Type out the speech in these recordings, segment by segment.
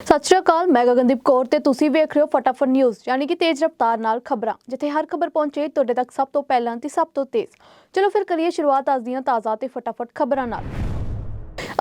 ਸਤਿ ਸ਼੍ਰੀ ਅਕਾਲ, ਮੈਂ ਗਗਨਦੀਪ ਕੌਰ ਤੇ ਤੁਸੀਂ ਵੇਖ ਰਹੇ ਹੋ ਫਟਾਫਟ ਨਿਊਜ਼, ਯਾਨੀ ਕਿ ਤੇਜ਼ ਰਫ਼ਤਾਰ ਨਾਲ ਖਬਰਾਂ, ਜਿੱਥੇ ਹਰ ਖਬਰ ਪਹੁੰਚੇ ਤੁਹਾਡੇ ਤੱਕ ਸਭ ਤੋਂ ਪਹਿਲਾਂ ਤੇ ਸਭ ਤੋਂ ਤੇਜ਼। ਚਲੋ ਫਿਰ ਕਰੀਏ ਸ਼ੁਰੂਆਤ ਅੱਜ ਦੀਆਂ ਤਾਜ਼ਾ ਤੇ ਫਟਾਫਟ ਖਬਰਾਂ ਨਾਲ।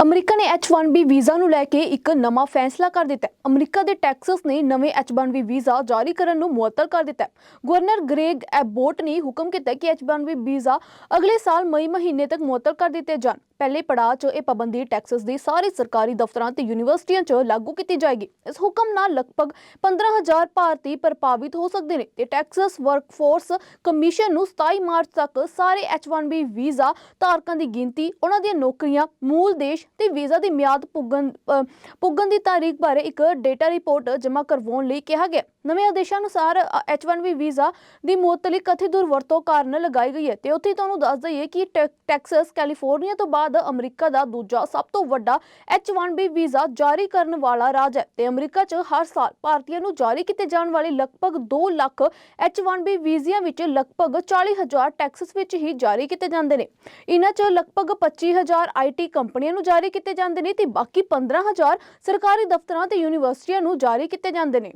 ਅਮਰੀਕਾ ਨੇ H1B ਵੀਜ਼ਾ ਨੂੰ ਲੈ ਕੇ ਇੱਕ ਨਵਾਂ ਫੈਸਲਾ ਕਰ ਦਿੱਤਾ ਅਮਰੀਕਾ ਦੇ ਟੈਕਸਸ ਨੇ ਨਵੇਂ H1B ਵੀਜ਼ਾ ਜਾਰੀ ਕਰਨ ਨੂੰ ਮੁਅੱਤਲ ਕਰ ਦਿੱਤਾ ਗਵਰਨਰ ਗ੍ਰੇਗ ਐਬੋਟ ਨੇ ਹੁਕਮ ਕੀਤਾ ਹੈ ਕਿ H1B ਵੀਜ਼ਾ ਅਗਲੇ ਸਾਲ ਮਈ ਮਹੀਨੇ ਤੱਕ ਮੁਅੱਤਲ ਕਰ ਦਿੱਤੇ ਜਾਣ। ਪਹਿਲੇ ਪੜਾਅ 'ਚ ਇਹ ਪਾਬੰਦੀ ਟੈਕਸਸ ਦੇ ਸਾਰੇ ਸਰਕਾਰੀ ਦਫ਼ਤਰਾਂ ਤੇ ਯੂਨੀਵਰਸਿਟੀਆਂ 'ਚ ਲਾਗੂ ਕੀਤੀ ਜਾਏਗੀ। ਇਸ ਹੁਕਮ ਨਾਲ ਲਗਭਗ 15000 ਭਾਰਤੀ ਪ੍ਰਭਾਵਿਤ ਹੋ ਸਕਦੇ ਨੇ ਤੇ ਟੈਕਸਸ ਵਰਕਫੋਰਸ ਕਮਿਸ਼ਨ ਨੂੰ 27 ਮਾਰਚ ਤੱਕ ਸਾਰੇ H1B ਵੀਜ਼ਾ ਧਾਰਕਾਂ ਦੀ ਗਿਣਤੀ ਉਹਨਾਂ ਦੀਆਂ ਨੌਕਰੀਆਂ ਮੂਲ ਦੇਸ਼ ਤੇ ਵੀਜ਼ਾ ਦੀ ਮਿਆਦ ਪੁੱਗਣ ਪੁੱਗਣ ਦੀ ਤਾਰੀਖ ਬਾਰੇ ਇੱਕ ਡੇਟਾ ਰਿਪੋਰਟ ਜਮ੍ਹਾਂ ਕਰਵਾਉਣ ਲਈ ਕਿਹਾ ਗਿਆ। ਨਵੇਂ ਆਦੇਸ਼ਾਂ ਅਨੁਸਾਰ ਅ, H1B ਵੀਜ਼ਾ ਦੀ ਮੁਅੱਤਲੀ ਕਥਿਤ ਦੁਰਵਰਤੋਂ ਕਾਰਨ ਲਗਾਈ ਗਈ ਹੈ ਤੇ ਉੱਥੇ ਤੁਹਾਨੂੰ ਦੱਸ ਦਈਏ ਕਿ ਟੈ- ਟੈਕਸਸ ਕੈਲੀਫੋਰਨੀਆ ਤੋਂ ਬਾਅਦ ਅਮਰੀਕਾ ਦਾ ਦੂਜਾ ਸਭ ਤੋਂ ਵੱਡਾ H1B ਵੀਜ਼ਾ ਜਾਰੀ ਕਰਨ ਵਾਲਾ ਰਾਜ ਹੈ ਤੇ ਅਮਰੀਕਾ 'ਚ ਹਰ ਸਾਲ ਭਾਰਤੀਆਂ ਨੂੰ ਜਾਰੀ ਕੀਤੇ ਜਾਣ ਵਾਲੇ ਲਗਭਗ 2 ਲੱਖ H1B ਵੀਜ਼ਿਆਂ ਵਿੱਚ ਲਗਭਗ 40000 ਟੈਕਸਸ ਵਿੱਚ ਹੀ ਜਾਰੀ ਕੀਤੇ ਜਾਂਦੇ ਨੇ। ਇਹਨਾਂ 'ਚ ਲਗਭਗ 25000 ਆਈਟੀ ਕੰਪਨੀਆਂ ਨੂੰ ਜਾਰੀ ਕੀਤੇ ਜਾਂਦੇ ਨੇ ਤੇ ਬਾਕੀ 15000 ਸਰਕਾਰੀ ਦਫ਼ਤਰਾਂ ਤੇ ਯੂਨੀਵਰਸਿਟੀਆਂ ਨੂੰ ਜਾਰੀ ਕੀਤੇ ਜਾਂਦੇ ਨੇ।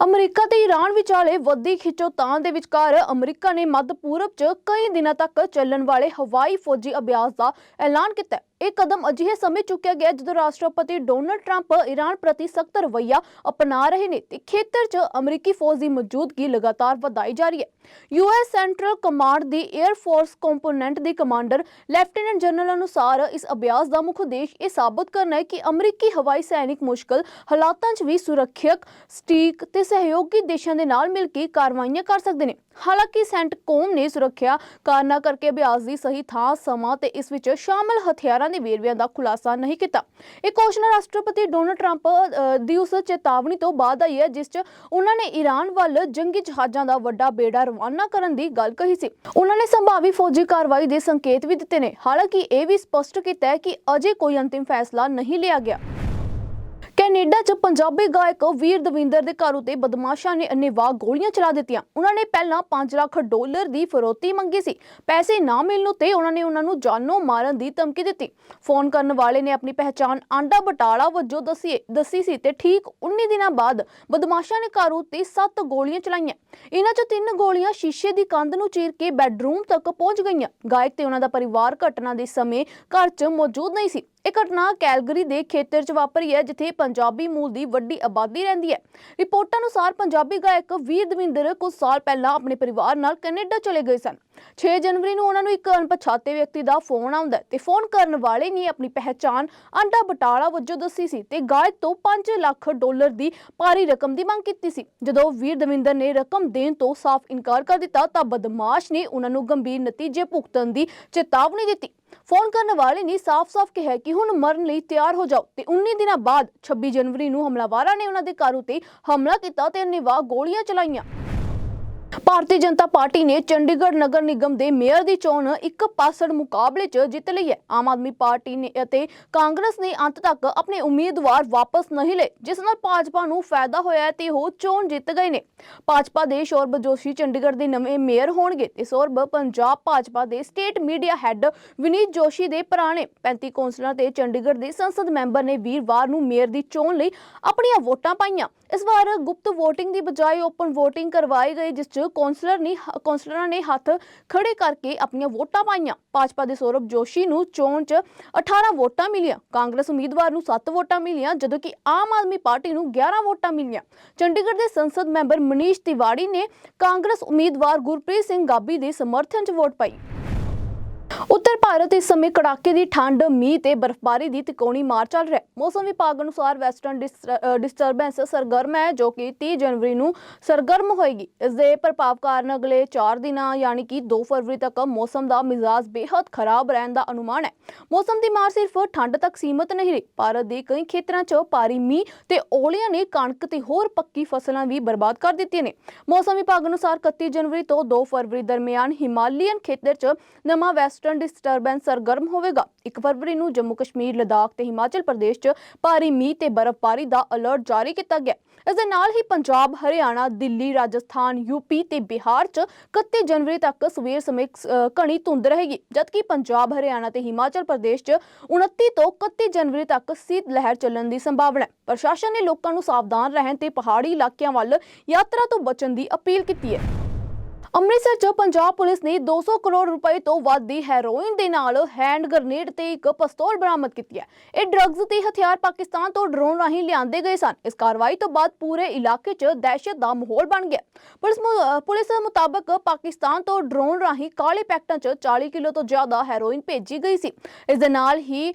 ਅਮਰੀਕਾ ਤੇ ਈਰਾਨ ਵਿਚਾਲੇ ਵੱਧਦੀ ਖਿੱਚੋਤਾਣ ਦੇ ਵਿਚਕਾਰ ਅਮਰੀਕਾ ਨੇ ਮੱਧ ਪੂਰਬ 'ਚ ਕਈ ਦਿਨਾਂ ਤੱਕ ਚੱਲਣ ਵਾਲੇ ਹਵਾਈ ਫੌਜੀ ਅਭਿਆਸ ਦਾ ਐਲਾਨ ਕੀਤਾ ਇਹ ਕਦਮ ਅਜਿਹੇ ਸਮੇਂ ਚੁੱਕਿਆ ਗਿਆ ਜਦੋਂ ਰਾਸ਼ਟਰਪਤੀ ਡੋਨਲਡ ਟਰੰਪ ਈਰਾਨ ਪ੍ਰਤੀ ਸਖਤ ਰਵੱਈਆ ਅਪਣਾ ਰਹੇ ਨੇ ਤੇ ਖੇਤਰ 'ਚ ਅਮਰੀਕੀ ਫੌਜ ਦੀ ਮੌਜੂਦਗੀ ਲਗਾਤਾਰ ਵਧਾਈ ਜਾ ਰਹੀ ਹੈ। ਯੂਐਸ ਸੈਂਟਰਲ ਕਮਾਂਡ ਦੀ 에ਅਰ ਫੋਰਸ ਕੰਪੋਨੈਂਟ ਦੇ ਕਮਾਂਡਰ ਲੈਫਟੀਨੈਂਟ ਜਨਰਲ ਅਨੁਸਾਰ ਇਸ ਅਭਿਆਸ ਦਾ ਮੁੱਖ ਉਦੇਸ਼ ਇਹ ਸਾਬਤ ਕਰਨਾ ਹੈ ਕਿ ਅਮਰੀਕੀ ਹਵਾਈ ਸੈਨਿਕ ਮੁਸ਼ਕਲ ਹਾਲਾਤਾਂ 'ਚ ਵੀ ਸੁਰੱਖਿਅਕ, ਸਟੀਕ ਤੇ ਸਹਿਯੋਗੀ ਦੇਸ਼ਾਂ ਦੇ ਨਾਲ ਮਿਲ ਕੇ ਕਾਰਵਾਈਆਂ ਕਰ ਸਕਦੇ ਨੇ। ਹਾਲਾਂਕਿ ਸੈਂਟਕੋਮ ਨੇ ਸੁਰੱਖਿਆ ਕਾਰਨਾਂ ਕਰਕੇ ਅਭਿਆਸ ਦੀ ਸਹੀ ਥਾਂ, ਸਮਾਂ ਤੇ ਇਸ ਵਿੱਚ ਸ਼ਾਮਲ ਹਥਿਆਰਾਂ ਦੇ ਵੇਰਵਿਆਂ ਦਾ ਖੁਲਾਸਾ ਨਹੀਂ ਕੀਤਾ। ਇਹ ਘੋਸ਼ਣਾ ਰਾਸ਼ਟਰਪਤੀ ਡੋਨਲਡ ਟਰੰਪ ਦੀ ਉਸ ਚੇਤਾਵਨੀ ਤੋਂ ਬਾਅਦ ਆਈ ਹੈ, ਜਿਸ 'ਚ ਉਹਨਾਂ ਨੇ ਈਰਾਨ ਵੱਲ ਜੰਗੀ ਜਹਾਜ਼ਾਂ ਦਾ ਵੱਡਾ ਬੇੜਾ ਰਵਾਨਾ ਕਰਨ ਦੀ ਗੱਲ ਕਹੀ ਸੀ। ਉਹਨਾਂ ਨੇ ਸੰਭਾਵੀ ਫੌਜੀ ਕਾਰਵਾਈ ਦੇ ਸੰਕੇਤ ਵੀ ਦਿੱਤੇ ਨੇ। ਹਾਲਾਂਕਿ ਇਹ ਵੀ ਸਪਸ਼ਟ ਕੀਤਾ ਹੈ ਕਿ ਅਜੇ ਕੋਈ ਅੰਤਿਮ ਫੈਸਲਾ ਨਹੀਂ ਲਿਆ ਗਿਆ। ਕੈਨੇਡਾ 'ਚ ਪੰਜਾਬੀ ਗਾਇਕ ਵੀਰ ਦਵਿੰਦਰ ਦੇ ਘਰ ਉਤੇ ਬਦਮਾਸ਼ਾਂ ਨੇ ਅੰਨੇਵਾਹ ਗੋਲੀਆਂ ਚਲਾ ਦਿੱਤੀਆਂ। ਉਹਨਾਂ ਨੇ ਪਹਿਲਾਂ 5 ਲੱਖ ਡਾਲਰ ਦੀ ਫਰੋਤੀ ਮੰਗੀ ਸੀ। ਪੈਸੇ ਨਾ ਮਿਲਣ ਤੇ ਉਹਨਾਂ ਨੇ ਉਹਨਾਂ ਨੂੰ ਜਾਨੋਂ ਮਾਰਨ ਦੀ ਧਮਕੀ ਦਿੱਤੀ। ਫੋਨ ਕਰਨ ਵਾਲੇ ਨੇ ਆਪਣੀ ਪਹਿਚਾਣ ਆਂਡਾ ਬਟਾਲਾ ਵਜੋਂ ਦੱਸੀ ਦੱਸੀ ਸੀ ਤੇ ਠੀਕ 19 ਦਿਨਾਂ ਬਾਅਦ ਬਦਮਾਸ਼ਾਂ ਨੇ ਘਰ ਉਤੇ 7 ਗੋਲੀਆਂ ਚਲਾਈਆਂ। ਇਹਨਾਂ 'ਚ ਤਿੰਨ ਗੋਲੀਆਂ ਸ਼ੀਸ਼ੇ ਦੀ ਕੰਧ ਨੂੰ ਚੀਰ ਕੇ ਬੈੱਡਰੂਮ ਤੱਕ ਪਹੁੰਚ ਗਈਆਂ। ਗਾਇਕ ਤੇ ਉਹਨਾਂ ਦਾ ਪਰਿਵਾਰ ਘਟਨਾ ਦੇ ਸਮੇਂ ਘਰ 'ਚ ਮੌਜੂਦ ਨਹੀਂ ਸੀ। ਇਹ ਘਟਨਾ ਕੈਲਗਰੀ ਦੇ ਖੇਤਰ 'ਚ ਵਾਪਰੀ ਹੈ, ਜਿੱਥੇ ਪੰਜਾਬੀ ਮੂਲ ਦੀ ਵੱਡੀ ਆਬਾਦੀ ਰਹਿੰਦੀ ਹੈ। ਰਿਪੋਰਟਾਂ ਅਨੁਸਾਰ ਪੰਜਾਬੀ ਗਾਇਕ ਵੀਰ ਦਵਿੰਦਰ ਕੁਝ ਸਾਲ ਪਹਿਲਾਂ ਆਪਣੇ ਪਰਿਵਾਰ ਨਾਲ ਕੈਨੇਡਾ ਚਲੇ ਗਏ ਸਨ। 6 ਜਨਵਰੀ ਨੂੰ ਉਹਨਾਂ ਨੂੰ ਇੱਕ ਅਣਪਛਾਤੇ ਵਿਅਕਤੀ ਦਾ ਫੋਨ ਆਉਂਦਾ ਹੈ ਤੇ ਫੋਨ ਕਰਨ ਵਾਲੇ ਨੇ ਆਪਣੀ ਪਹਿਚਾਣ ਆਂਡਾ ਬਟਾਲਾ ਵਜੋਂ ਦੱਸੀ ਸੀ ਤੇ ਗਾਇਕ ਤੋਂ 5 ਲੱਖ ਡਾਲਰ ਦੀ ਭਾਰੀ ਰਕਮ ਦੀ ਮੰਗ ਕੀਤੀ ਸੀ। ਜਦੋਂ ਵੀਰ ਦਵਿੰਦਰ ਨੇ ਰਕਮ ਦੇਣ ਤੋਂ ਸਾਫ਼ ਇਨਕਾਰ ਕਰ ਦਿੱਤਾ ਤਾਂ ਬਦਮਾਸ਼ ਨੇ ਉਹਨਾਂ ਨੂੰ ਗੰਭੀਰ ਨਤੀਜੇ ਭੁਗਤਣ ਦੀ ਚੇਤਾਵਨੀ ਦਿੱਤੀ। ਫੋਨ ਕਰਨ ਵਾਲੇ ਨੇ ਸਾਫ਼-ਸਾਫ਼ ਕਿਹਾ ਕਿ ਹੁਣ ਮਰਨ ਲਈ ਤਿਆਰ ਹੋ ਜਾਓ ਤੇ 19 ਦਿਨਾਂ ਬਾਅਦ 26 ਜਨਵਰੀ ਨੂੰ ਹਮਲਾਵਰਾਂ ਨੇ ਉਹਨਾਂ ਦੇ ਘਰ ਉਤੇ ਹਮਲਾ ਕੀਤਾ ਤੇ ਨਿਵਾ ਗੋਲੀਆਂ ਚਲਾਈਆਂ। ਭਾਰਤੀ ਜਨਤਾ ਪਾਰਟੀ ਨੇ ਚੰਡੀਗੜ੍ਹ ਨਗਰ ਨਿਗਮ ਦੇ ਮੇਅਰ ਦੀ ਚੋਣ ਇੱਕ ਪਾਸੜ ਮੁਕਾਬਲੇ 'ਚ ਜਿੱਤ ਲਈ ਹੈ। ਆਮ ਆਦਮੀ ਪਾਰਟੀ ਨੇ ਅਤੇ ਕਾਂਗਰਸ ਨੇ ਅੰਤ ਤੱਕ ਆਪਣੇ ਉਮੀਦਵਾਰ ਵਾਪਸ ਨਹੀਂ ਲਏ, ਜਿਸ ਨਾਲ ਭਾਜਪਾ ਨੂੰ ਫਾਇਦਾ ਹੋਇਆ ਤੇ ਉਹ ਚੋਣ ਜਿੱਤ ਗਏ ਨੇ। ਭਾਜਪਾ ਦੇ ਸ਼ੌਰਬ ਜੋਸ਼ੀ ਚੰਡੀਗੜ੍ਹ ਦੇ ਨਵੇਂ ਮੇਅਰ ਹੋਣਗੇ ਤੇ ਸੌਰਭ ਪੰਜਾਬ ਭਾਜਪਾ ਦੇ state media head Vineet Joshi ਦੇ ਪੁਰਾਣੇ 35 ਕੌਂਸਲਰ ਤੇ ਚੰਡੀਗੜ੍ਹ ਦੇ ਸੰਸਦ ਮੈਂਬਰ ਨੇ ਵੀਰਵਾਰ ਨੂੰ ਮੇਅਰ ਦੀ ਚੋਣ ਲਈ ਆਪਣੀਆਂ ਵੋਟਾਂ ਪਾਈਆਂ। ਇਸ ਵਾਰ ਗੁਪਤ VOTING ਦੀ ਬਜਾਏ ਓਪਨ VOTING ਕਰਵਾਈ ਗਈ, ਜਿਸ 'ਚ ਕੌਂਸਲਰ ਨੇ ਕੌਂਸਲਰਾਂ ਨੇ ਹੱਥ ਖੜੇ ਕਰਕੇ ਆਪਣੀਆਂ ਵੋਟਾਂ ਪਾਈਆਂ। ਭਾਜਪਾ ਦੇ ਸੌਰਭ ਜੋਸ਼ੀ ਨੂੰ ਚੋਣ 'ਚ 18 ਵੋਟਾਂ ਮਿਲੀਆਂ। ਕਾਂਗਰਸ ਉਮੀਦਵਾਰ ਨੂੰ 7 ਵੋਟਾਂ ਮਿਲੀਆਂ, ਜਦੋਂ ਕਿ ਆਮ ਆਦਮੀ ਪਾਰਟੀ ਨੂੰ 11 ਵੋਟਾਂ ਮਿਲੀਆਂ। ਚੰਡੀਗੜ੍ਹ ਦੇ ਸੰਸਦ ਮੈਂਬਰ ਮਨੀਸ਼ ਤਿਵਾੜੀ ਨੇ ਕਾਂਗਰਸ ਉਮੀਦਵਾਰ ਗੁਰਪ੍ਰੀਤ ਸਿੰਘ ਗਾਬੀ ਦੇ ਸਮਰਥਨ 'ਚ ਵੋਟ ਪਾਈ। ਉੱਤਰ ਭਾਰਤ ਇਸ ਸਮੇਂ ਕੜਾਕੇ ਦੀ ਠੰਡ, ਮੀਂਹ ਤੇ ਬਰਫ਼ਬਾਰੀ ਦੀ ਤਿਕੋਣੀ ਮਾਰ ਚੱਲ ਰਿਹਾ ਹੈ। ਮੌਸਮ ਵਿਭਾਗ ਅਨੁਸਾਰ ਵੈਸਟਰਨ ਡਿਸਟਰਬੈਂਸ ਸਰਗਰਮ ਹੈ, ਜੋ ਕਿ 30 ਜਨਵਰੀ ਨੂੰ ਸਰਗਰਮ ਹੋਏਗੀ। ਇਸ ਦੇ ਪ੍ਰਭਾਵ ਕਾਰਨ ਅਗਲੇ 4 ਦਿਨਾਂ ਯਾਨੀ ਕਿ 2 ਫਰਵਰੀ ਤੱਕ ਮੌਸਮ ਦਾ ਮਿਜ਼ਾਜ ਬੇਹੱਦ ਖਰਾਬ ਰਹਿਣ ਦਾ ਅਨੁਮਾਨ ਹੈ। ਮੌਸਮ ਦੀ ਮਾਰ ਸਿਰਫ ਠੰਡ ਤੱਕ ਸੀਮਤ ਨਹੀਂ ਰਹੀ। ਭਾਰਤ ਦੇ ਕਈ ਖੇਤਰਾਂ 'ਚ ਭਾਰੀ ਮੀਂਹ ਤੇ ਓਲਿਆਂ ਨੇ ਕਣਕ ਤੇ ਹੋਰ ਪੱਕੀ ਫਸਲਾਂ ਵੀ ਬਰਬਾਦ ਕਰ ਦਿੱਤੀਆਂ ਨੇ। ਮੌਸਮ ਵਿਭਾਗ ਅਨੁਸਾਰ 31 ਜਨਵਰੀ ਤੋਂ 2 ਫਰਵਰੀ ਦਰਮਿਆਨ ਹਿਮਾਲੀਅਨ ਖੇਤਰ 'ਚ ਨਵਾਂ ਵੈਸਟ ਵੈਸਟਰਨ ਡਿਸਟਰਬੈਂਸ ਸਰਗਰਮ ਹੋਵੇਗਾ। 1 ਫਰਵਰੀ ਨੂੰ ਜੰਮੂ ਕਸ਼ਮੀਰ, ਲਦਾਖ ਤੇ ਹਿਮਾਚਲ ਪ੍ਰਦੇਸ਼ 'ਚ ਭਾਰੀ ਮੀਂਹ ਤੇ ਬਰਫ਼ਬਾਰੀ ਦਾ ਅਲਰਟ ਜਾਰੀ ਕੀਤਾ ਗਿਆ। ਇਸ ਦੇ ਨਾਲ ਹੀ ਪੰਜਾਬ, ਹਰਿਆਣਾ, ਦਿੱਲੀ, ਰਾਜਸਥਾਨ ਯੂਪੀ ਤੇ ਬਿਹਾਰ 'ਚ 31 ਜਨਵਰੀ ਤੱਕ ਸਵੇਰ ਸਮੇਂ ਘਣੀ ਧੁੰਦ ਰਹੇਗੀ। ਜਦਕਿ ਪੰਜਾਬ, ਹਰਿਆਣਾ ਤੇ ਹਿਮਾਚਲ ਪ੍ਰਦੇਸ਼ 'ਚ 29 ਤੋਂ 31 ਜਨਵਰੀ ਤੱਕ ਸੀਤ ਲਹਿਰ ਚੱਲਣ ਦੀ ਸੰਭਾਵਨਾ ਹੈ। ਪ੍ਰਸ਼ਾਸਨ ਨੇ ਲੋਕਾਂ ਨੂੰ ਸਾਵਧਾਨ ਰਹਿਣ ਤੇ ਪਹਾੜੀ ਇਲਾਕਿਆਂ ਵੱਲ ਯਾਤਰਾ ਤੋਂ ਬਚਣ ਦੀ ਅਪੀਲ ਕੀਤੀ ਹੈ। ਅੰਮ੍ਰਿਤਸਰ 'ਚ ਪੰਜਾਬ ਪੁਲਿਸ ਨੇ 200 ਕਰੋੜ ਰੁਪਏ ਤੋਂ ਵੱਧ ਦੀ ਹੈਰੋਇਨ ਦੇ ਨਾਲ ਹੈਂਡ ਗ੍ਰਨੇਡ ਤੇ ਇੱਕ ਪਿਸਤੌਲ ਬਰਾਮਦ ਕੀਤੀ ਹੈ। ਇਹ ਡਰੱਗਸ ਤੇ ਹਥਿਆਰ ਪਾਕਿਸਤਾਨ ਤੋਂ ਡਰੋਨ ਰਾਹੀਂ ਲਿਆਂਦੇ ਗਏ ਸਨ। ਇਸ ਕਾਰਵਾਈ ਤੋਂ ਬਾਅਦ ਪੂਰੇ ਇਲਾਕੇ 'ਚ ਦਹਿਸ਼ਤ ਦਾ ਮਾਹੌਲ ਬਣ ਗਿਆ। ਪੁਲਿਸ ਪੁਲਿਸ ਮੁਤਾਬਕ ਪਾਕਿਸਤਾਨ ਤੋਂ ਡਰੋਨ ਰਾਹੀਂ ਕਾਲੇ ਪੈਕਟਾਂ 'ਚ 40 ਕਿਲੋ ਤੋਂ ਜ਼ਿਆਦਾ ਹੈਰੋਇਨ ਭੇਜੀ ਗਈ ਸੀ। ਇਸ ਦੇ ਨਾਲ ਹੀ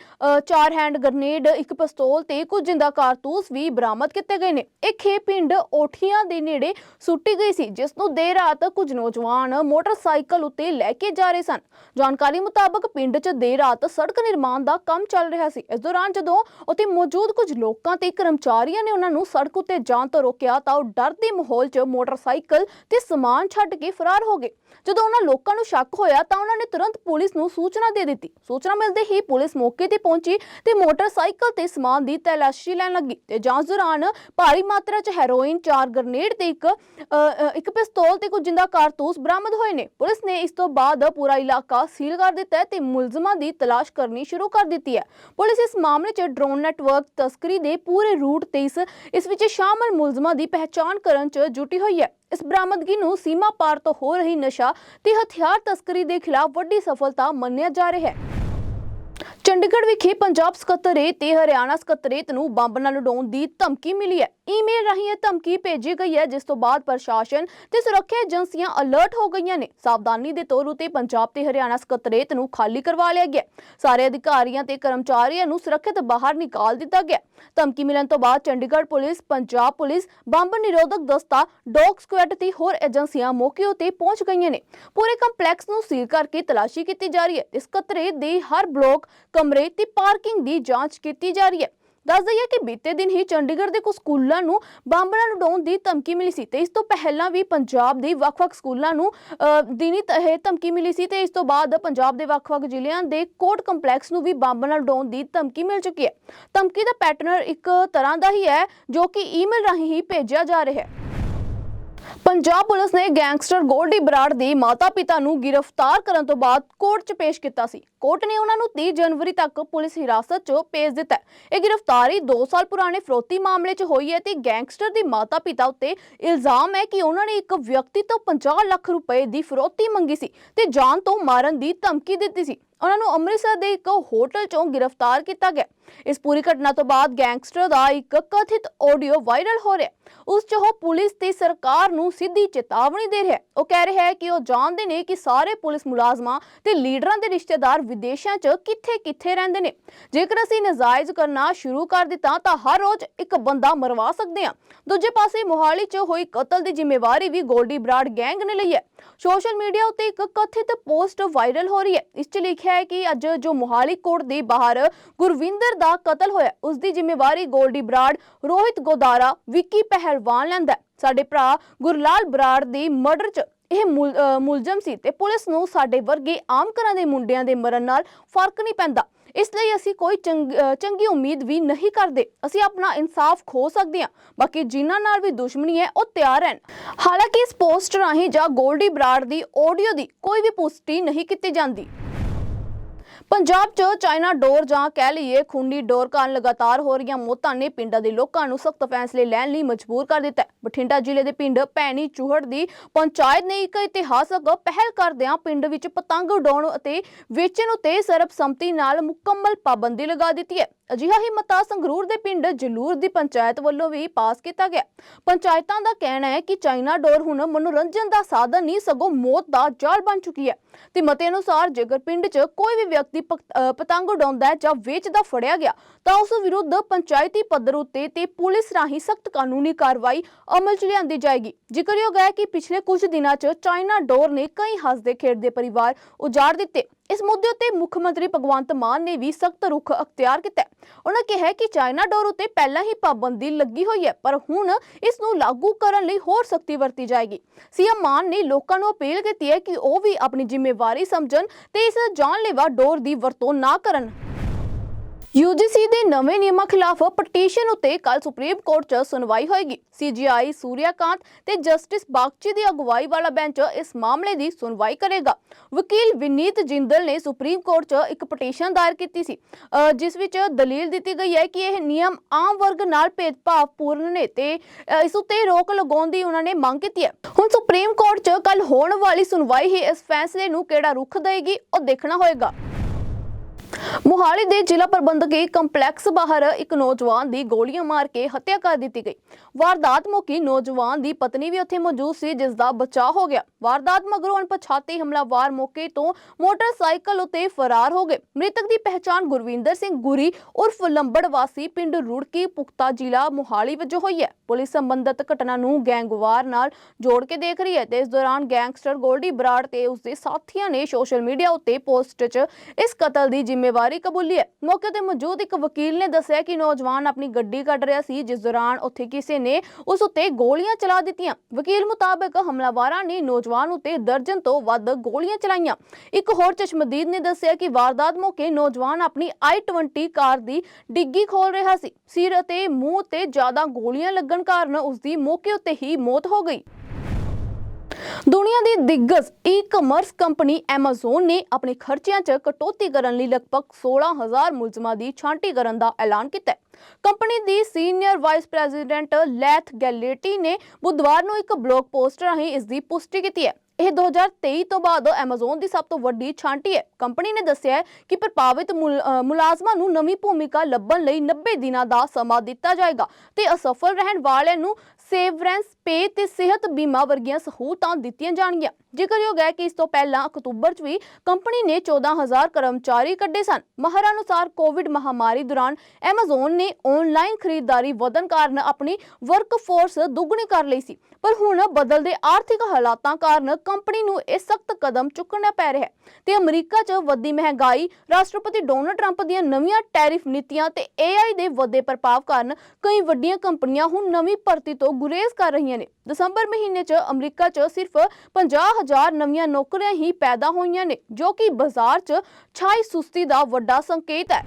ਚਾਰ ਹੈਂਡ ਗ੍ਰਨੇਡ, ਇੱਕ ਪਿਸਤੌਲ ਤੇ ਕੁਝ ਜਿੰਦਾ ਕਾਰਤੂਸ ਵੀ ਬਰਾਮਦ ਕੀਤੇ ਗਏ ਨੇ। ਇਹ ਖੇ ਪਿੰਡ ਓਠੀਆਂ ਦੇ ਨੇੜੇ ਸੁੱਟੀ ਗਈ ਸੀ, ਜਿਸ ਨੂੰ ਦੇਰ ਰਾਤ ਕੁਝ ਨੂੰ ਨੌਜਵਾਨ ਮੋਟਰਸਾਈਕਲ ਉੱਤੇ ਲੈ ਕੇ ਜਾ ਰਹੇ ਸਨ। ਜਾਣਕਾਰੀ ਮੁਤਾਬਕ ਪਿੰਡ 'ਚ ਦੇਰ ਰਾਤ ਸੜਕ ਨਿਰਮਾਣ ਦਾ ਕੰਮ ਚੱਲ ਰਿਹਾ ਸੀ। ਇਸ ਦੌਰਾਨ ਜਦੋਂ ਉੱਥੇ ਮੌਜੂਦ ਕੁਝ ਲੋਕਾਂ ਤੇ ਕਰਮਚਾਰੀਆਂ ਨੇ ਉਹਨਾਂ ਨੂੰ ਸੜਕ ਉੱਤੇ ਜਾਣ ਤੋਂ ਰੋਕਿਆ ਤਾਂ ਉਹ ਡਰ ਦੇ ਮਾਹੌਲ 'ਚ ਮੋਟਰਸਾਈਕਲ ਤੇ ਸਮਾਨ ਛੱਡ ਕੇ ਫਰਾਰ ਹੋ ਗਏ। ਜਦੋਂ ਉਹਨਾਂ ਲੋਕਾਂ ਨੂੰ ਸ਼ੱਕ ਹੋਇਆ ਤਾਂ ਉਹਨਾਂ ਨੇ ਤੁਰੰਤ ਪੁਲਿਸ ਨੂੰ ਸੂਚਨਾ ਦੇ ਦਿੱਤੀ। ਸੂਚਨਾ ਮਿਲਦੇ ਹੀ ਪੁਲਿਸ ਮੌਕੇ ਤੇ ਪਹੁੰਚੀ ਤੇ ਮੋਟਰਸਾਈਕਲ ਤੇ ਸਮਾਨ ਦੀ ਤਲਾਸ਼ੀ ਲੈਣ ਲੱਗੀ ਤੇ ਜਾਂਚ ਦੌਰਾਨ ਭਾਰੀ ਮਾਤਰਾ 'ਚ ਹੈਰੋਇਨ ਚਾਰ ਗ੍ਰਨੇਡ ਤੇ ਇੱਕ ਅ, ਇੱਕ ਪਿਸਤੌਲ ਤੇ ਕੁਝ ਜਿੰਦਾ ਕਾਰਤੂਸ ਬਰਾਮਦ ਹੋਏ ਨੇ। ਪੁਲਿਸ ਨੇ ਇਸ ਤੋਂ ਬਾਅਦ ਪੂਰਾ ਇਲਾਕਾ ਸੀਲ ਕਰ ਦਿੱਤਾ ਹੈ ਤੇ ਮੁਲਜ਼ਮਾਂ ਦੀ ਤਲਾਸ਼ ਕਰਨੀ ਸ਼ੁਰੂ ਕਰ ਦਿੱਤੀ ਹੈ। ਪੁਲਿਸ ਇਸ ਮਾਮਲੇ 'ਚ ਡਰੋਨ ਨੈਟਵਰਕ ਤਸਕਰੀ ਦੇ ਪੂਰੇ ਰੂਟ ਤੇ ਇਸ ਇਸ ਵਿੱਚ ਸ਼ਾਮਲ ਮੁਲਜ਼ਮਾਂ ਦੀ ਪਹਿਚਾਣ ਕਰਨ 'ਚ ਜੁਟੀ ਹੋਈ ਹੈ। ਇਸ ਬਰਾਮਦਗੀ ਨੂੰ ਸੀਮਾ ਪਾਰ ਤੋਂ ਹੋ ਰਹੀ ਨਸ਼ਾ ਤੇ ਹਥਿਆਰ ਤਸਕਰੀ ਦੇ ਖਿਲਾਫ ਵੱਡੀ ਸਫਲਤਾ ਮੰਨਿਆ ਜਾ ਰਿਹਾ ਹੈ। ਚੰਡੀਗੜ੍ਹ ਵਿਖੇ ਪੰਜਾਬ ਸਕੱਤਰੇਤ ਤੇ ਹਰਿਆਣਾ ਸਕੱਤਰੇਤ ਨੂੰ ਬੰਬ ਨਾਲ ਉਡਾਉਣ ਦੀ ਧਮਕੀ ਮਿਲੀ ਹੈ। ਈਮੇਲ ਰਾਹੀਂ ਇਹ ਧਮਕੀ ਭੇਜੀ ਗਈ ਹੈ, ਜਿਸ ਤੋਂ ਬਾਅਦ ਪ੍ਰਸ਼ਾਸਨ ਤੇ ਸੁਰੱਖਿਆ ਏਜੰਸੀਆਂ ਅਲਰਟ ਹੋ ਗਈਆਂ ਨੇ। ਸਾਵਧਾਨੀ ਦੇ ਤੌਰ ਉਤੇ ਪੰਜਾਬ ਤੇ ਹਰਿਆਣਾ ਸਕੱਤਰੇਤ ਨੂੰ ਖਾਲੀ ਕਰਵਾ ਲਿਆ ਗਿਆ। ਸਾਰੇ ਅਧਿਕਾਰੀਆਂ ਤੇ ਕਰਮਚਾਰੀਆਂ ਨੂੰ ਸੁਰੱਖਿਅਤ ਬਾਹਰ ਨਿਕਾਲ ਦਿੱਤਾ ਗਿਆ। ਧਮਕੀ ਮਿਲਣ ਤੋਂ ਬਾਅਦ Chandigarh police, Punjab police, bomb ਨਿਰੋਧਕ ਦਸਤਾ, ਡੌਗ ਸਕੁਐਡ ਤੇ ਹੋਰ ਏਜੰਸੀਆਂ ਮੌਕੇ ਉਤੇ ਪਹੁੰਚ ਗਈਆਂ ਨੇ। ਪੂਰੇ ਕੰਪਲੈਕਸ ਨੂੰ ਸੀਲ ਕਰਕੇ ਤਲਾਸ਼ੀ ਕੀਤੀ ਜਾ ਰਹੀ ਹੈ। ਇਸ ਕਤਰੇ ਦੇ ਹਰ ਬਲੋਕ, ਕਮਰੇ ਤੇ ਪਾਰਕਿੰਗ ਦੀ ਜਾਂਚ ਕੀਤੀ ਜਾ ਰਹੀ ਹੈ। ਦੱਸ ਦਈਏ ਕਿ ਬੀਤੇ ਦਿਨ ਹੀ ਚੰਡੀਗੜ੍ਹ ਦੇ ਕੁਝ ਸਕੂਲਾਂ ਨੂੰ ਬੰਬ ਨਾਲ ਉਡਾਉਣ ਦੀ ਧਮਕੀ ਮਿਲੀ ਸੀ ਤੇ ਇਸ ਤੋਂ ਪਹਿਲਾਂ ਵੀ ਪੰਜਾਬ ਦੇ ਵੱਖ-ਵੱਖ ਸਕੂਲਾਂ ਨੂੰ ਅ, ਦਿਨੀ ਇਹ ਧਮਕੀ ਮਿਲੀ ਸੀ ਤੇ ਇਸ ਤੋਂ ਬਾਅਦ ਪੰਜਾਬ ਦੇ ਵੱਖ-ਵੱਖ ਜ਼ਿਲ੍ਹਿਆਂ ਦੇ ਕੋਰਟ ਕੰਪਲੈਕਸ ਨੂੰ ਵੀ ਬੰਬ ਨਾਲ ਉਡਾਉਣ ਦੀ ਧਮਕੀ ਮਿਲ ਚੁੱਕੀ ਹੈ। ਧਮਕੀ ਦਾ ਪੈਟਰਨ ਇੱਕ ਤਰ੍ਹਾਂ ਦਾ ਹੀ ਹੈ ਜੋ ਕਿ ਈਮੇਲ ਰਾਹੀਂ ਹੀ ਭੇਜਿਆ ਜਾ ਰਿਹਾ ਹੈ। ਪੰਜਾਬ ਪੁਲਿਸ ਨੇ ਗੈਂਗਸਟਰ ਗੋਲਡੀ ਬਰਾੜ ਦੇ ਮਾਤਾ-ਪਿਤਾ ਨੂੰ ਗ੍ਰਿਫਤਾਰ ਕਰਨ ਤੋਂ ਬਾਅਦ ਕੋਰਟ 'ਚ ਪੇਸ਼ ਕੀਤਾ ਸੀ। ਕੋਰਟ ਨੇ ਉਹਨਾਂ ਨੂੰ 30 ਜਨਵਰੀ ਤੱਕ ਪੁਲਿਸ ਹਿਰਾਸਤ 'ਚ ਭੇਜ ਦਿੱਤਾ ਇਹ ਗ੍ਰਿਫਤਾਰੀ 2 ਸਾਲ ਪੁਰਾਣੇ ਫਰੋਤੀ ਮਾਮਲੇ 'ਚ ਹੋਈ ਹੈ ਤੇ ਗੈਂਗਸਟਰ ਦੇ ਮਾਤਾ-ਪਿਤਾ ਉੱਤੇ ਇਲਜ਼ਾਮ ਹੈ ਕਿ ਉਹਨਾਂ ਨੇ ਇੱਕ ਵਿਅਕਤੀ ਤੋਂ 50 ਲੱਖ ਰੁਪਏ ਦੀ ਫਰੋਤੀ ਮੰਗੀ ਸੀ ਤੇ ਜਾਨ ਤੋਂ ਮਾਰਨ ਦੀ ਧਮਕੀ ਦਿੱਤੀ ਸੀ। ਉਹਨਾਂ ਨੂੰ ਅੰਮ੍ਰਿਤਸਰ ਦੇ ਇੱਕ ਹੋਟਲ 'ਚੋਂ ਗ੍ਰਿਫਤਾਰ ਕੀਤਾ ਗਿਆ। ਇਸ ਪੂਰੀ ਘਟਨਾ ਤੋਂ ਬਾਅਦ ਗੈਂਗਸਟਰ ਦਾ ਇੱਕ ਕਥਿਤ ਆਡੀਓ ਵਾਇਰਲ ਹੋ ਰਿਹਾ ਉਸ 'ਚ ਉਹ ਪੁਲਿਸ ਤੇ ਸਰਕਾਰ ਨੂੰ ਸਿੱਧੀ ਚੇਤਾਵਨੀ ਦੇ ਰਿਹਾ ਉਹ ਕਹਿ ਰਿਹਾ ਹੈ ਕਿ ਉਹ ਜਾਣਦੇ ਨੇ ਕਿ ਸਾਰੇ ਪੁਲਿਸ ਮੁਲਾਜ਼ਮਾਂ ਤੇ ਲੀਡਰਾਂ ਦੇ ਰਿਸ਼ਤੇਦਾਰ ਵਿਦੇਸ਼ਾਂ 'ਚ ਕਿੱਥੇ-ਕਿੱਥੇ ਰਹਿੰਦੇ ਨੇ। ਜੇਕਰ ਅਸੀਂ ਨਜਾਇਜ਼ ਕਰਨਾ ਸ਼ੁਰੂ ਕਰ ਦਿੱਤਾ, ਤਾਂ ਹਰ ਰੋਜ਼ ਇੱਕ ਬੰਦਾ ਮਰਵਾ ਸਕਦੇ ਹਾਂ। ਦੂਜੇ ਪਾਸੇ ਮੋਹਾਲੀ 'ਚ ਹੋਈ ਕਤਲ ਦੀ ਜ਼ਿੰਮੇਵਾਰੀ ਵੀ ਗੋਲਡੀ ਬਰਾੜ ਗੈਂਗ ਨੇ ਲਈ ਹੈ। ਸੋਸ਼ਲ ਮੀਡੀਆ ਉੱਤੇ ਇੱਕ ਕਥਿਤ ਪੋਸਟ ਵਾਇਰਲ ਹੋ ਰਹੀ ਹੈ। ਇਸ 'ਚ ਲਿਖਿਆ ਹੈ ਕਿ ਅੱਜ ਜੋ ਮੋਹਾਲੀ ਕੋਰਟ ਦੇ ਬਾਹਰ ਗੁਰਵਿੰਦਰ ਦਾ ਕਤਲ ਹੋਇਆ, ਉਸ ਦੀ ਜ਼ਿੰਮੇਵਾਰੀ ਗੋਲਡੀ ਬਰਾੜ, ਰੋਹਿਤ ਗੋਦਾਰਾ, ਵਿੱਕੀ ਪਹਿਲਵਾਨ ਲੈਂਦਾ ਸਾਡੇ ਭਰਾ ਗੁਰਲਾਲ ਬਰਾੜ ਦੀ ਮਰਡਰ 'ਚ ਇਹ ਮੁਲਜ਼ਮ ਸੀ ਤੇ ਪੁਲਿਸ ਨੂੰ ਸਾਡੇ ਵਰਗੇ ਆਮ ਘਰਾਂ ਦੇ ਮੁੰਡਿਆਂ ਦੇ ਮਰਨ ਨਾਲ ਫ਼ਰਕ ਨਹੀਂ ਪੈਂਦਾ। ਇਸ ਲਈ ਅਸੀਂ ਕੋਈ ਚੰਗੀ ਉਮੀਦ ਵੀ ਨਹੀਂ ਕਰਦੇ। ਅਸੀਂ ਆਪਣਾ ਇਨਸਾਫ ਖੋ ਸਕਦੇ ਹਾਂ। ਬਾਕੀ ਜਿਨ੍ਹਾਂ ਨਾਲ ਵੀ ਦੁਸ਼ਮਣੀ ਹੈ, ਉਹ ਤਿਆਰ ਹਨ ਹਾਲਾਂਕਿ ਇਸ ਪੋਸਟ ਰਾਹੀਂ ਜਾਂ ਗੋਲਡੀ ਬਰਾੜ ਦੀ ਆਡੀਓ ਦੀ ਕੋਈ ਵੀ ਪੁਸ਼ਟੀ ਨਹੀਂ ਕੀਤੀ ਜਾਂਦੀ। ਪੰਜਾਬ 'ਚ ਚਾਈਨਾ ਡੋਰ ਜਾਂ ਕਹਿ ਲਈਏ ਖੁੰਡੀ ਡੋਰ ਕਾਰਨ ਲਗਾਤਾਰ ਹੋ ਰਹੀਆਂ ਮੌਤਾਂ ਨੇ ਪਿੰਡਾਂ ਦੇ ਲੋਕਾਂ ਨੂੰ ਸਖਤ ਫੈਸਲੇ ਲੈਣ ਲਈ ਮਜਬੂਰ ਕਰ ਦਿੱਤਾ ਬਠਿੰਡਾ ਜ਼ਿਲ੍ਹੇ ਦੇ ਪਿੰਡ ਭੈਣੀ ਚੂਹੜ ਦੀ ਪੰਚਾਇਤ ਨੇ ਇੱਕ ਇਤਿਹਾਸਕ ਪਹਿਲ ਕਰਦਿਆਂ ਪਿੰਡ ਵਿੱਚ ਪਤੰਗ ਉਡਾਉਣ ਅਤੇ ਵੇਚਣ ਉਤੇ ਸਰਬਸੰਮਤੀ ਨਾਲ ਮੁਕੰਮਲ ਪਾਬੰਦੀ ਲਗਾ ਦਿੱਤੀ ਹੈ। ਅਜਿਹਾ ਹੀ ਮਤਾ ਸੰਗਰੂਰ ਦੇ ਪਿੰਡ ਜਲੂਰ ਦੀ ਪੰਚਾਇਤ ਵੱਲੋਂ ਵੀ ਪਾਸ ਕੀਤਾ ਗਿਆ। ਪੰਚਾਇਤਾਂ ਦਾ ਕਹਿਣਾ ਹੈ ਕਿ ਚਾਈਨਾ ਡੋਰ ਹੁਣ ਮਨੋਰੰਜਨ ਦਾ ਸਾਧਨ ਨਹੀਂ, ਸਗੋਂ ਮੌਤ ਦਾ ਜਾਲ ਬਣ ਚੁੱਕੀ ਹੈ। ਤੇ ਮਤੇ ਅਨੁਸਾਰ ਜੇਕਰ ਪਿੰਡ 'ਚ ਕੋਈ ਵੀ ਵਿਅਕਤੀ ਪਤੰਗ ਉਡਾਉਂਦਾ ਹੈ ਜਾਂ ਵੇਚਦਾ ਫੜਿਆ ਗਿਆ, ਤਾਂ ਉਸ ਵਿਰੁੱਧ ਪੰਚਾਇਤੀ ਪੱਧਰ ਉੱਤੇ ਤੇ ਪੁਲਿਸ ਰਾਹੀਂ ਸਖਤ ਕਾਨੂੰਨੀ ਕਾਰਵਾਈ ਅਮਲ 'ਚ ਲਿਆਂਦੀ ਜਾਏਗੀ। ਜ਼ਿਕਰਯੋਗ ਹੈ ਕਿ ਪਿਛਲੇ ਕੁਝ ਦਿਨਾਂ 'ਚ ਚਾਈਨਾ ਡੋਰ ਨੇ ਕਈ ਹੱਸਦੇ ਖੇਡਦੇ ਪਰਿਵਾਰ ਉਜਾੜ ਦਿੱਤੇ। ਇਸ ਮੁੱਦੇ ਉੱਤੇ ਮੁੱਖ ਮੰਤਰੀ ਭਗਵੰਤ ਮਾਨ ਨੇ ਵੀ ਸਖਤ ਰੁਖ ਅਖਤਿਆਰ ਕੀਤਾ ਹੈ। ਉਹਨਾਂ ਕਿਹਾ ਕਿ ਚਾਈਨਾ ਡੋਰ ਉੱਤੇ ਪਹਿਲਾਂ ਹੀ ਪਾਬੰਦੀ ਲੱਗੀ ਹੋਈ ਹੈ, ਪਰ ਹੁਣ ਇਸ ਨੂੰ ਲਾਗੂ ਕਰਨ ਲਈ ਹੋਰ ਸਖਤੀ ਵਰਤੀ ਜਾਏਗੀ ਸੀਐਮ ਮਾਨ ਨੇ ਲੋਕਾਂ ਨੂੰ ਅਪੀਲ ਕੀਤੀ ਹੈ ਕਿ ਉਹ ਵੀ ਆਪਣੀ ਜ਼ਿੰਮੇਵਾਰੀ ਸਮਝਣ ਤੇ ਇਸ ਜਾਨਲੇਵਾ ਡੋਰ ਦੀ ਵਰਤੋਂ ਨਾ ਕਰਨ UGC ਦੇ ਨਵੇਂ ਨਿਯਮਾਂ ਖਿਲਾਫ ਪਟੀਸ਼ਨ ਉੱਤੇ ਕੱਲ ਸੁਪਰੀਮ ਕੋਰਟ 'ਚ ਸੁਣਵਾਈ ਹੋਏਗੀ। CGI ਸੂਰਿਆਕਾਂਤ ਤੇ ਜਸਟਿਸ ਬਾਗਚੀ ਦੀ ਅਗਵਾਈ ਵਾਲਾ ਬੈਂਚ ਇਸ ਮਾਮਲੇ ਦੀ ਸੁਣਵਾਈ ਕਰੇਗਾ। ਵਕੀਲ ਵਿਨੀਤ ਜਿੰਦਲ ਨੇ ਸੁਪਰੀਮ ਕੋਰਟ 'ਚ ਇੱਕ ਪਟੀਸ਼ਨ ਦਾਇਰ ਕੀਤੀ ਸੀ ਜਿਸ ਵਿੱਚ ਦਲੀਲ ਦਿੱਤੀ ਗਈ ਹੈ ਕਿ ਇਹ ਨਿਯਮ ਆਮ ਵਰਗ ਨਾਲ ਭੇਦਭਾਵ ਪੂਰਨ ਨੇ ਤੇ ਇਸ ਉੱਤੇ ਰੋਕ ਲਗਾਉਣ ਦੀ ਉਹਨਾਂ ਨੇ ਮੰਗ ਕੀਤੀ ਹੈ। ਹੁਣ ਸੁਪਰੀਮ ਕੋਰਟ 'ਚ ਕੱਲ ਹੋਣ ਵਾਲੀ ਸੁਣਵਾਈ ਹੀ ਇਸ ਫੈਸਲੇ ਨੂੰ ਕਿਹੜਾ ਰੁਖ ਦੇਏਗੀ ਉਹ ਦੇਖਣਾ ਹੋਏਗਾ। ਮੁਹਾਲੀ ਦੇ ਜ਼ਿਲ੍ਹਾ ਪ੍ਰਬੰਧਕੀ ਕੰਪਲੈਕਸ ਬਾਹਰ ਇੱਕ ਨੌਜਵਾਨ ਦੀ ਗੋਲੀਆਂ ਮਾਰ ਕੇ ਹੱਤਿਆ ਕਰ ਦਿੱਤੀ ਗਈ। ਵਾਰਦਾਤ ਮੌਕੇ ਨੌਜਵਾਨ ਦੀ ਪਤਨੀ ਵੀ ਉੱਥੇ ਮੌਜੂਦ ਸੀ, ਜਿਸ ਦਾ ਬਚਾਅ ਹੋ ਗਿਆ। ਵਾਰਦਾਤ ਮਗਰੋਂ ਅਣਪਛਾਤੇ ਹਮਲਾਵਰ ਮੌਕੇ ਤੋਂ ਮੋਟਰਸਾਈਕਲ ਉੱਤੇ ਫਰਾਰ ਹੋ ਗਏ। ਮ੍ਰਿਤਕ ਦੀ ਪਹਿਚਾਣ ਗੁਰਵਿੰਦਰ ਸਿੰਘ ਗੁਰੀ ਉਰਫ ਲੰਬੜ ਵਾਸੀ ਪਿੰਡ ਰੁੜਕੀ, ਪੁਖਤਾ ਜ਼ਿਲ੍ਹਾ ਮੁਹਾਲੀ ਵਜੋਂ ਹੋਈ ਹੈ। ਪੁਲਿਸ ਸੰਬੰਧਤ ਘਟਨਾ ਨੂੰ ਗੈਂਗਵਾਰ ਨਾਲ ਜੋੜ ਕੇ ਦੇਖ ਰਹੀ ਹੈ ਤੇ ਇਸ ਦੌਰਾਨ ਗੈਂਗਸਟਰ ਗੋਲਡੀ ਬਰਾੜ ਤੇ ਉਸਦੇ ਸਾਥੀਆਂ ਨੇ ਸੋਸ਼ਲ ਮੀਡੀਆ ਉੱਤੇ ਪੋਸਟ 'ਚ ਇਸ ਕਤਲ ਦੀ ਜ਼ਿੰਮੇਵਾਰੀ ਕਬੂਲੀ ਹੈ। ਮੌਕੇ ਤੇ ਮੌਜੂਦ ਇੱਕ ਵਕੀਲ ਨੇ ਦੱਸਿਆ ਕਿ ਨੌਜਵਾਨ ਆਪਣੀ ਗੱਡੀ ਕੱਢ ਰਿਹਾ ਸੀ, ਜਿਸ ਦੌਰਾਨ ਉੱਥੇ ਕਿਸੇ ਨੇ ਉਸ ਉੱਤੇ ਗੋਲੀਆਂ ਚਲਾ ਦਿੱਤੀਆਂ। ਵਕੀਲ ਮੁਤਾਬਕ ਹਮਲਾਵਰਾਂ ਨੇ ਨੌਜਵਾਨ ਉੱਤੇ ਦਰਜਨ ਤੋਂ ਵੱਧ ਗੋਲੀਆਂ ਚਲਾਈਆਂ। ਇੱਕ ਹੋਰ ਚਸ਼ਮਦੀਦ ਨੇ ਦੱਸਿਆ ਕਿ ਵਾਰਦਾਤ ਮੌਕੇ ਨੌਜਵਾਨ ਆਪਣੀ i20 ਕਾਰ ਦੀ ਡਿੱਗੀ ਖੋਲ ਰਿਹਾ ਸੀ। ਸਿਰ ਅਤੇ ਮੂੰਹ ਤੇ ਜ਼ਿਆਦਾ ਗੋਲੀਆਂ ਲੱਗਣ ਕਾਰਨ ਉਸ ਦੀ ਮੌਕੇ ਉੱਤੇ ਹੀ ਮੌਤ ਹੋ ਗਈ। ਦੁਨੀਆ ਦੀ ਦਿੱਗਜ ਈ-ਕਮਰਸ ਕੰਪਨੀ Amazon ਨੇ ਆਪਣੇ ਖਰਚਿਆਂ 'ਚ ਕਟੌਤੀ ਕਰਨ ਲਈ ਲਗਭਗ 16000 ਮੁਲਜ਼ਮਾਂ ਦੀ ਛਾਂਟੀ ਕਰਨ ਦਾ ਐਲਾਨ ਕੀਤਾ ਹੈ। ਕੰਪਨੀ ਦੀ senior vice president Leith Galetti ਨੇ ਬੁੱਧਵਾਰ ਨੂੰ ਇੱਕ ਬਲੌਗ ਪੋਸਟ ਰਾਹੀਂ ਇਸ ਦੀ ਪੁਸ਼ਟੀ ਕੀਤੀ ਹੈ ਇਹ 2023 ਤੋਂ ਬਾਅਦ Amazon ਦੀ ਸਭ ਤੋਂ ਵੱਡੀ ਛਾਂਟੀ ਹੈ ਕੰਪਨੀ ਨੇ ਦੱਸਿਆ ਹੈ ਕਿ ਪ੍ਰਭਾਵਿਤ ਮੁਲਾਜ਼ਮਾਂ ਨੂੰ ਨਵੀਂ ਭੂਮਿਕਾ ਲੱਭਣ ਲਈ 90 ਦਿਨਾਂ ਦਾ ਸਮਾਂ ਦਿੱਤਾ ਜਾਏਗਾ ਤੇ ਅਸਫਲ ਰਹਿਣ ਵਾਲਿਆਂ ਨੂੰ ਸੇਵਰੈਂਸ ਪੇ ਤੇ ਸਿਹਤ ਬੀਮਾ ਵਰਗੀਆਂ ਸਹੂਲਤਾਂ ਦਿੱਤੀਆਂ ਜਾਣਗੀਆਂ। ਜ਼ਿਕਰਯੋਗ ਹੈ ਕਿ ਇਸ ਤੋਂ ਪਹਿਲਾਂ ਅਕਤੂਬਰ 'ਚ ਵੀ ਕੰਪਨੀ ਨੇ 14000 ਕਰਮਚਾਰੀ ਕੱਢੇ ਸਨ। ਮਾਹਰਾਂ ਅਨੁਸਾਰ ਕੋਵਿਡ ਮਹਾਮਾਰੀ ਦੌਰਾਨ Amazon ਨੇ ਆਨਲਾਈਨ ਖਰੀਦਦਾਰੀ ਵਧਣ ਕਾਰਨ ਆਪਣੀ ਵਰਕਫੋਰਸ ਦੁੱਗਣੀ ਕਰ ਲਈ ਸੀ। ਪਰ ਹੁਣ ਬਦਲਦੇ ਆਰਥਿਕ ਹਾਲਾਤਾਂ ਕਾਰਨ ਕੰਪਨੀ ਨੂੰ ਇਹ ਸਖਤ ਕਦਮ ਚੁੱਕਣਾ ਪੈ ਰਿਹਾ ਹੈ ਤੇ ਅਮਰੀਕਾ 'ਚ ਵੱਧਦੀ ਮਹਿੰਗਾਈ, ਰਾਸ਼ਟਰਪਤੀ ਡੋਨਲਡ ਟਰੰਪ ਦੀਆਂ ਨਵੀਆਂ ਟੈਰਿਫ ਨੀਤੀਆਂ ਤੇ AI ਦੇ ਵੱਧੇ ਪ੍ਰਭਾਵ ਕਾਰਨ ਕਈ ਵੱਡੀਆਂ ਕੰਪਨੀਆਂ ਹੁਣ ਨਵੀਂ ਭਰਤੀ ਤੋਂ ਗੁਰੇਜ਼ ਕਰ ਰਹੀਆਂ ਨੇ। ਦਸੰਬਰ ਮਹੀਨੇ 'ਚ ਅਮਰੀਕਾ 'ਚ ਸਿਰਫ 50000 ਨਵੀਆਂ ਨੌਕਰੀਆਂ ਹੀ ਪੈਦਾ ਹੋਈਆਂ ਨੇ, ਜੋ ਕਿ ਬਾਜ਼ਾਰ 'ਚ ਛਾਈ ਸੁਸਤੀ ਦਾ ਵੱਡਾ ਸੰਕੇਤ ਹੈ।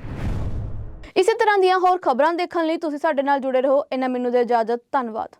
ਇਸੇ ਤਰ੍ਹਾਂ ਦੀਆਂ ਹੋਰ ਖਬਰਾਂ ਦੇਖਣ ਲਈ ਤੁਸੀਂ ਸਾਡੇ ਨਾਲ ਜੁੜੇ ਰਹੋ। ਇਹਨਾਂ ਮੈਨੂੰ ਦੇ ਇਜਾਜ਼ਤ। ਧੰਨਵਾਦ।